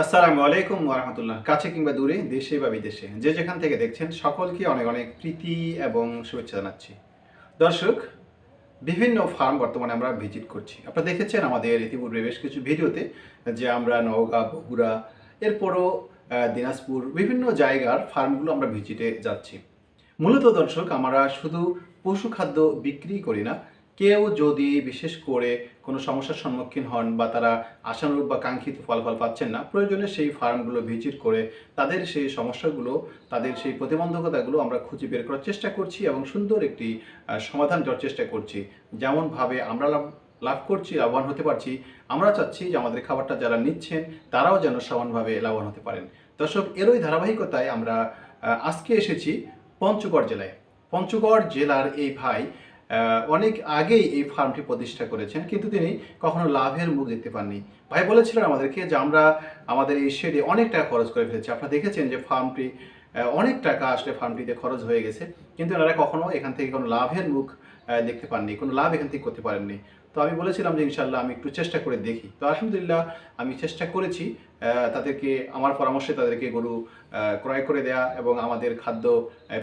আসসালামু আলাইকুম ওরহামতুল্লাহ কাছে কিংবা দূরে, দেশে বা বিদেশে, যে যেখান থেকে দেখছেন সকলকে অনেক অনেক প্রীতি এবং শুভেচ্ছা জানাচ্ছি। দর্শক, বিভিন্ন ফার্ম বর্তমানে আমরা ভিজিট করছি। আপনারা দেখেছেন আমাদের ইতিপূর্বে বেশ কিছু ভিডিওতে যে আমরা নওগাঁ, বগুড়া, এরপরও দিনাজপুর বিভিন্ন জায়গার ফার্মগুলো আমরা ভিজিটে যাচ্ছি। মূলত দর্শক, আমরা শুধু পশু খাদ্য বিক্রি করি না কেউ যদি বিশেষ করে কোনো সমস্যার সম্মুখীন হন বা তারা আশানুরূপ বা কাঙ্ক্ষিত ফলাফল পাচ্ছেন না, প্রয়োজনে সেই ফার্মগুলো ভিজিট করে তাদের সেই সমস্যাগুলো, তাদের সেই প্রতিবন্ধকতাগুলো আমরা খুঁজে বের করার চেষ্টা করছি এবং সুন্দর একটি সমাধান দেওয়ার চেষ্টা করছি। যেমনভাবে আমরা লাভ করছি, লাভবান হতে পারছি, আমরা চাচ্ছি যে আমাদের খাবারটা যারা নিচ্ছেন, তারাও যেন সমানভাবে লাভবান হতে পারেন। দর্শক, এরই ধারাবাহিকতায় আমরা আজকে এসেছি পঞ্চগড় জেলায়। পঞ্চগড় জেলার এই ভাই অনেক আগেই এই ফার্মটি প্রতিষ্ঠা করেছেন, কিন্তু তিনি কখনো লাভের মুখ দেখতে পাননি। ভাই বলেছিলেন আমাদেরকে যে আমরা আমাদের এই শেডে অনেক টাকা খরচ করে ফেলেছি। আপনারা দেখেছেন যে ফার্মটি অনেক টাকা আসলে ফার্মটিতে খরচ হয়ে গেছে, কিন্তু এনারা কখনো এখান থেকে কোনো লাভের মুখ দেখতে পাননি, কোনো লাভ এখান থেকে করতে পারেননি। তো আমি বলেছিলাম যে ইনশাল্লাহ আমি একটু চেষ্টা করে দেখি। তো আলহামদুলিল্লাহ আমি চেষ্টা করেছি তাদেরকে, আমার পরামর্শে তাদেরকে গরু ক্রয় করে দেয়া এবং আমাদের খাদ্য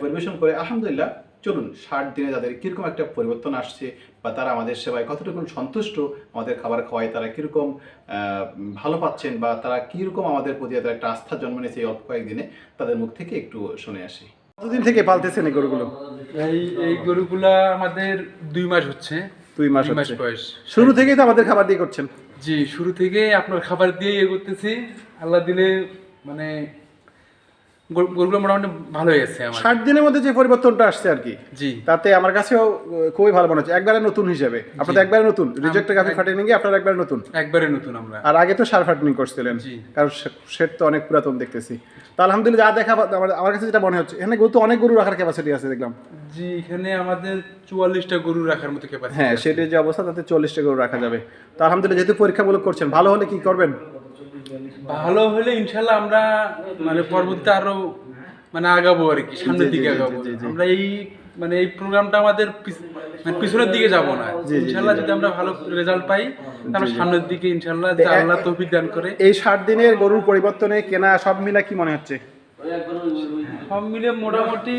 পরিবেশন করে। আলহামদুলিল্লাহ চলুন ষাট দিনে তাদের কীরকম একটা পরিবর্তন আসছে বা তারা আমাদের সেবায় কতটুকু সন্তুষ্ট আমাদের খাবার খাওয়ায় তারা কীরকম আহ, ভালো পাচ্ছেন বা তারা কীরকম আমাদের প্রতি তাদের একটা আস্থা জন্ম নিয়েছে এই অল্প কয়েকদিনে তাদের মুখ থেকে একটু শুনে আসি। কতদিন থেকে পালতেছেন এই গরুগুলো? এই এই গরুগুলা আমাদের দুই মাস হচ্ছে। দুই মাস মাস বয়স। শুরু থেকেই তো আমাদের খাবার দিয়ে করছেন? জি শুরু থেকে আপনার খাবার দিয়ে ইয়ে করতেছি। আল্লাহ দিলে মানে গরুগুলো মোটামুটি ভালো হয়েছে আমার। ষাট দিনের মধ্যে যে পরিবর্তনটা আসছে আর কি জি। তাতে আমার কাছেও খুবই ভালো মনে হচ্ছে। একবারে নতুন হিসেবে। আপনাদের একবারে নতুন। রিজেক্টের গাভি ফাটিয়ে নিয়ে আপনার একবারে নতুন। একবারে নতুন আমরা। আর আগে তো সার ফাটনিং করছিলেন। কারণ শেড তো অনেক পুরাতন দেখতেছি। তো আলহামদুলিল্লাহ যা দেখা আমার আমার কাছে যেটা মনে হচ্ছে এখানে গরু তো অনেক গরু রাখার ক্যাপাসিটি আছে দেখলাম। জি এখানে আমাদের চুয়াল্লিশটা গরু রাখার মতো ক্যাপাসিটি হ্যাঁ সেটের যে অবস্থা তাতে চল্লিশটা গরু রাখা যাবে। তো আলহামদুলিল্লাহ যেহেতু পরীক্ষামূলক করছেন ভালো হলে কি করবেন? ভালো হলে ইনশাল্লাহ আমরা মানে পরবর্তীতে আরও মানে আগাবো আর কি সামনের দিকে আগাবো। আমরা এই মানে এই প্রোগ্রামটা আমাদের মানে পিছনের দিকে যাব না। ইনশাল্লাহ যদি আমরা ভালো রেজাল্ট পাই তাহলে সামনের দিকে ইনশাল্লাহ আল্লাহ তৌফিক দান করে। এই ষাট দিনের গরুর পরিবর্তনে কেনা সব মিলা কি মনে হচ্ছে? সব মিলে মোটামুটি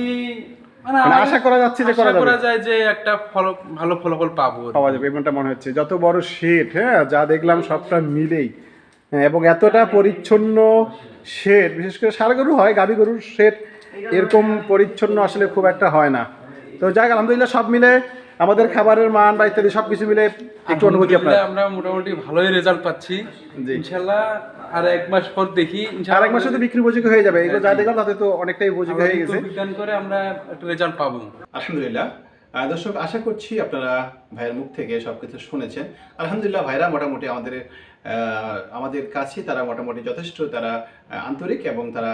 মানে মানে আশা করা যাচ্ছে যে করা করা যায় যে একটা ফল ভালো ফলাফল পাবো পাওয়া যাবে এমনটা মনে হচ্ছে। যত বড় শেড হ্যাঁ যা দেখলাম সবটা মিলেই। এবং এতটা পরিচ্ছন্ন শেড বিশেষ করে সার গরু হয় গাভী গরুর শেড এরকম পরিচ্ছন্ন আসলে খুব একটা হয় না। তো যাক আলহামদুলিল্লাহ সব মিলে আমাদের খাবারের মান বা ইত্যাদি সব কিছু মিলে একটু অনুভূতি আপনার। আলহামদুলিল্লাহ আমরা মোটামুটি ভালোই রেজাল্ট পাচ্ছি। জি। ইনশাল্লাহ আর এক মাস পর দেখি আর এক মাসে তো বিক্রি উপযোগী হয়ে যাবে। এগুলো যা দেখলাম তাতে তো অনেকটাই উপযোগী হয়ে গেছে। দান করে আমরা একটা রেজাল্ট পাবো। আলহামদুলিল্লাহ। দর্শক, আশা করছি আপনারা ভাইয়ের মুখ থেকে সব কিছু শুনেছেন। আলহামদুলিল্লাহ ভাইরা মোটামুটি আমাদের আমাদের কাছে তারা মোটামুটি যথেষ্ট তারা আন্তরিক এবং তারা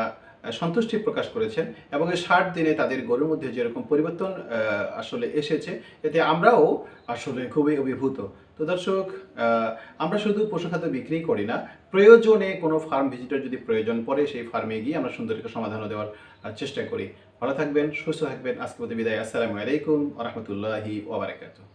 সন্তুষ্টি প্রকাশ করেছেন এবং এই ষাট দিনে তাদের গরুর মধ্যে যেরকম পরিবর্তন আসলে এসেছে, এতে আমরাও আসলে খুবই অভিভূত। তো দর্শক আমরা শুধু পশুখাদ্য বিক্রি করি না, প্রয়োজনে কোনো ফার্ম ভিজিটার যদি প্রয়োজন পড়ে, সেই ফার্মে গিয়ে আমরা সুন্দর একটা সমাধানও দেওয়ার চেষ্টা করি। ভালো থাকবেন, সুস্থ থাকবেন। আজকে বিদায়। আসসালামু আলাইকুম রহমতুল্লাহি ওবরাকাতুহ